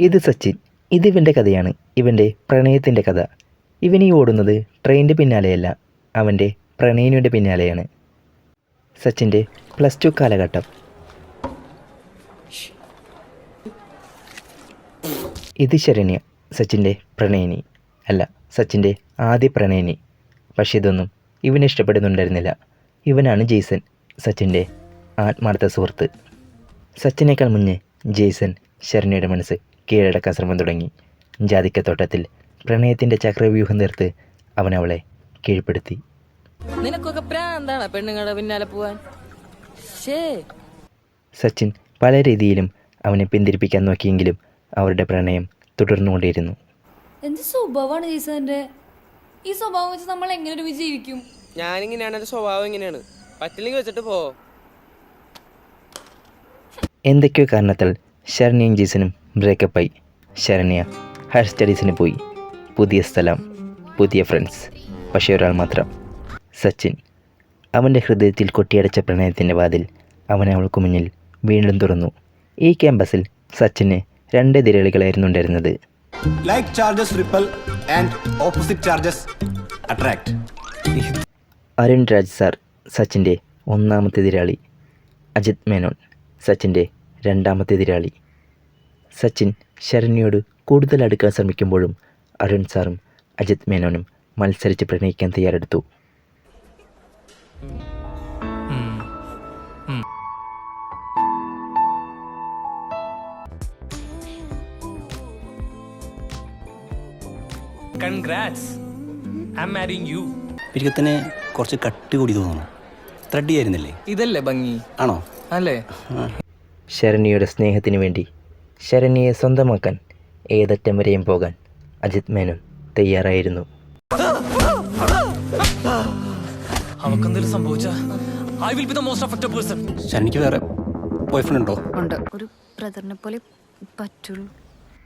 ഇത് സച്ചിൻ ഇത് ഇവന്റെ കഥയാണ് ഇവന്റെ പ്രണയത്തിന്റെ കഥ. ഇവനീ ഓടുന്നത് ട്രെയിനിന്റെ പിന്നാലെയല്ല അവന്റെ പ്രണയിനിയുടെ പിന്നാലെയാണ്. സച്ചിന്റെ പ്ലസ് ടു കാലഘട്ടം. ഇത് ശരണ്യ സച്ചിന്റെ പ്രണയിനി. അല്ല സച്ചിന്റെ ആദ്യ പ്രണയിനി. പക്ഷേ ഇതൊന്നും ഇവന് ഇഷ്ടപ്പെടുന്നുണ്ടായിരുന്നില്ല. ഇവനാണ് ജെയ്സൺ സച്ചിന്റെ ആത്മാർത്ഥ സുഹൃത്ത്. സച്ചിനേക്കാൾ മുന്നേ ജെയ്സൺ ശരണ്യയുടെ മനസ്സ് കീഴടക്കാൻ ശ്രമം തുടങ്ങി. ജാതിക്കത്തോട്ടത്തിൽ പ്രണയത്തിന്റെ ചക്രവ്യൂഹം നിർത്ത് അവൻ അവളെ കീഴ്പ്പെടുത്തി. നിനക്കൊക്കെ പ്രാന്താണ് പെണ്ണുങ്ങളുടെ പിന്നാലെ പോവാൻ? സച്ചിൻ പല രീതിയിലും അവനെ പിന്തിരിപ്പിക്കാൻ നോക്കിയെങ്കിലും അവരുടെ പ്രണയം തുടർന്നുകൊണ്ടിരുന്നു എന്ത് സ്വഭാവമാണ് ജീസന്റെ ഈ സ്വഭാവം വെച്ച് നമ്മൾ എങ്ങനെ ഒരു ജീവിക്കും ഞാനിങ്ങനെയാണ് എന്റെ സ്വഭാവം ഇങ്ങനെയാണ്. പറ്റില്ലെങ്കിൽ വെച്ചിട്ട് പോ. എന്തൊക്കെയോ കാരണത്താൽ ശരണിയും ജീസനും ബ്രേക്കപ്പായി. ശരണ്യ ഹയർ സ്റ്റഡീസിന് പോയി. പുതിയ സ്ഥലം പുതിയ ഫ്രണ്ട്സ് പക്ഷേ ഒരാൾ മാത്രം. സച്ചിൻ അവന്റെ ഹൃദയത്തിൽ കൊട്ടിയടച്ച പ്രണയത്തിന്റെ വാതിൽ അവൻ അവൾക്ക് മുന്നിൽ വീണ്ടും തുറന്നു. ഈ ക്യാമ്പസിൽ സച്ചിന് രണ്ട് തിരളികളായിരുന്നു ഉണ്ടായിരുന്നത്. Like charges repel and opposite charges attract Arun Raj sir സച്ചിന്റെ ഒന്നാമത്തെ എതിരാളി. അജിത് മേനോൻ സച്ചിന്റെ രണ്ടാമത്തെ എതിരാളി. സച്ചിൻ ശരണ്യോട് കൂടുതൽ അടുക്കാൻ ശ്രമിക്കുമ്പോഴും അരുൺ സാറും അജിത് മേനോനും മത്സരിച്ച് പ്രണയിക്കാൻ തയ്യാറെടുത്തു. Congrats I am marrying you പിരികത്തിന് കുറച്ച് കട്ടി കൂടി തോന്നുന്നു. ത്രെഡ് ആയിരുന്നില്ലേ ഇതല്ലേ ഭംഗി? ആണോ? അല്ലേ? ശരണ്യയുടെ സ്നേഹത്തിന് വേണ്ടി ശരണ്യയെ സ്വന്തമാക്കാൻ ഏതറ്റം വരെയും പോകാൻ അജിത് മേനോൻ തയ്യാറായിരുന്നു. അവക്കെന്തെങ്കിലും സംഭവിച്ചാ? I will be the most affected person ശരണിക്ക് വേറെ ബോയ്ഫ്രണ്ട് ഉണ്ടോ? ഉണ്ട്. ഒരു ബ്രദറിനെ പോലെ പറ്റുള്ളൂ.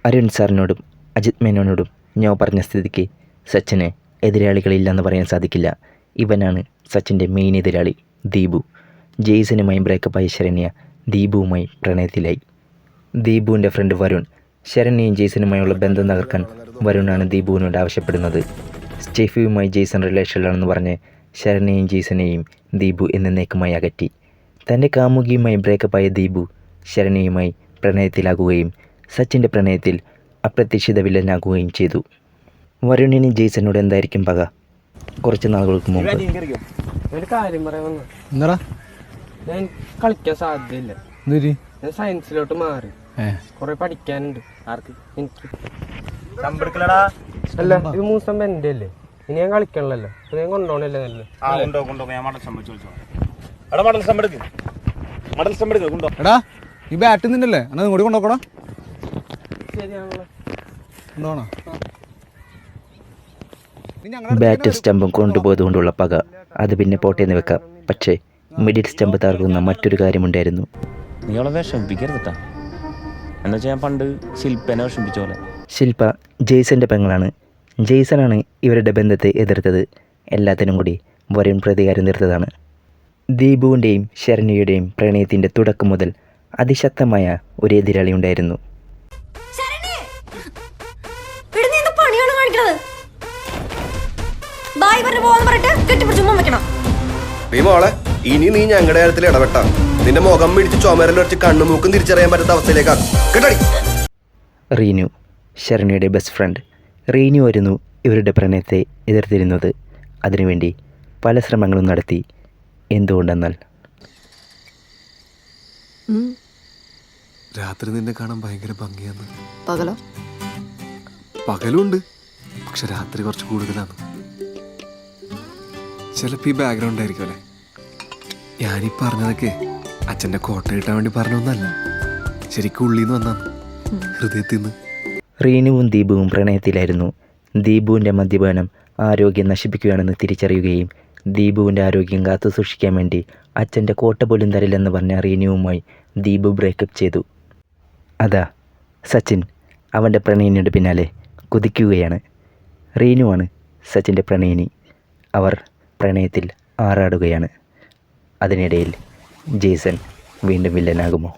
അരുൺ സാറിനോടും അജിത് മേനോനോടും ഞാൻ പറഞ്ഞ സ്ഥിതിക്ക് സച്ചിന് എതിരാളികളില്ലെന്ന് പറയാൻ സാധിക്കില്ല. ഇവനാണ് സച്ചിന്റെ മെയിൻ എതിരാളി ദീപു. ജെയ്സനുമായി ബ്രേക്കപ്പായ ശരണ്യ ദീപുവുമായി പ്രണയത്തിലായി. ദീപുവിന്റെ ഫ്രണ്ട് വരുൺ. ശരണ്യയും ജെയ്സനുമായുള്ള ബന്ധം തകർക്കാൻ വരുണാണ് ദീപുവിനോട് ആവശ്യപ്പെടുന്നത്. സ്റ്റെഫിയുമായി ജെയ്സൺ റിലേഷനിലാണെന്ന് പറഞ്ഞ് ശരണ്യയും ജെയ്സനെയും ദീപു എന്നേക്കുമായി അകറ്റി. തന്റെ കാമുകിയുമായി ബ്രേക്കപ്പായ ദീപു ശരണ്യയുമായി പ്രണയത്തിലാകുകയും സച്ചിന്റെ പ്രണയത്തിൽ അപ്രതീക്ഷിത വില്ലനാകുകയും ചെയ്തു. വരുണിന് ജെയ്സനോട് എന്തായിരിക്കും പക? കുറച്ച് നാളുകൾക്ക് മുമ്പ്. കളിക്കാൻ സാധ്യതയില്ല. ഞാൻ സയൻസിലോട്ട് മാറി. കുറെ പഠിക്കാനുണ്ട്. ആർക്ക്? എനിക്ക്. അല്ല ഇത് മൂസം എന്റെ അല്ലേ ഇനി ഞാൻ കളിക്കണല്ലോ. ഞാൻ കൊണ്ടോണല്ലേ നല്ല എടാ ഈ ബാറ്റ് നിന്നല്ലേ? എന്നാ ഇങ്ങോട്ട് കൊണ്ടുപോക്കടാ ശരിയാണല്ലോ. കൊണ്ടുപോണോ ബാറ്റ് സ്റ്റമ്പും കൊണ്ടുപോയതുകൊണ്ടുള്ള പക അത് പിന്നെ പോട്ടേന്ന് വെക്കാം. പക്ഷേ മിഡിൽ സ്റ്റമ്പ് തകർക്കുന്ന മറ്റൊരു കാര്യമുണ്ടായിരുന്നു. നീ അവളെ വിഷമിപ്പിക്കരുതട്ടാ കേട്ടാ. എന്നുവെച്ചാൽ ഞാൻ പണ്ട് ശില്പനെ വിഷമിപ്പിച്ച പോലെ? ശില്പ ജെയ്സന്റെ പെങ്ങളാണ്. ജെയ്സനാണ് ഇവരുടെ ബന്ധത്തെ എതിർത്തത്. എല്ലാത്തിനും കൂടി വരൻ പ്രതികാരം തീർത്തതാണ്. ദീപുവിന്റെയും ശരണ്യയുടെയും പ്രണയത്തിന്റെ തുടക്കം മുതൽ അതിശക്തമായ ഒരു എതിരാളി ഉണ്ടായിരുന്നു. പണിയാണ് കാണിക്കണത്? ബായ് പറഞ്ഞു പോകാന്ന് പറഞ്ഞിട്ട് കെട്ടിപ്പിടിച്ച് ഉമ്മ വെക്കണം നീ മോളെ. ഇനി നീ ഞങ്ങളുടെ കാര്യത്തിൽ ഇടപെട്ട. നിന്റെ മുഖം പിടിച്ച് ചുമരിൽ വെച്ച് കണ്ണു മൂക്കും തിരിച്ചറിയാൻ പറ്റാത്ത അവസ്ഥയിലേക്കാണ് കേട്ടടി. റീനു ശരണിയുടെ ബെസ്റ്റ് ഫ്രണ്ട് റീനു ആയിരുന്നു ഇവരുടെ പ്രണയത്തെ എതിർത്തിരുന്നത്. അതിനുവേണ്ടി പല ശ്രമങ്ങളും നടത്തി. എന്തുകൊണ്ടെന്നാൽ? രാത്രി നിന്നെ കാണാൻ ഭയങ്കര ഭംഗിയാണ്. പകലോ? പകലുണ്ട്. പക്ഷെ രാത്രി കുറച്ച് കൂടുതലാണ്. ചിലപ്പോ ഈ ബാക്ക്ഗ്രൗണ്ട് ആയിരിക്കും അല്ലേ? ഞാനീ പറഞ്ഞതൊക്കെ അച്ഛന്റെ കോട്ട കിട്ടാൻ വേണ്ടി പറഞ്ഞൊന്നല്ല. ശരിക്കും ഉള്ളിൽ നിന്ന് വന്നാണ് ഹൃദയത്തിൽ നിന്ന് റീനുവും ദീപുവും പ്രണയത്തിലായിരുന്നു. ദീപുവിന്റെ മദ്യപാനം ആരോഗ്യം നശിപ്പിക്കുകയാണെന്ന് തിരിച്ചറിയുകയും ദീപുവിന്റെ ആരോഗ്യം കാത്തു സൂക്ഷിക്കാൻ വേണ്ടി അച്ഛന്റെ കോട്ട പോലും തരില്ലെന്ന് പറഞ്ഞ റീനുവുമായി ദീപു ബ്രേക്കപ്പ് ചെയ്തു. അതാ സച്ചിൻ അവന്റെ പ്രണയിനിയുടെ പിന്നാലെ കുതിക്കുകയാണ്. റീനുവാണ് സച്ചിന്റെ പ്രണയിനി. അവർ പ്രണയത്തിൽ ആറാടുകയാണ്. അതിനിടയിൽ ജേസൺ വീണ്ടും വില്ലനാകുമോ?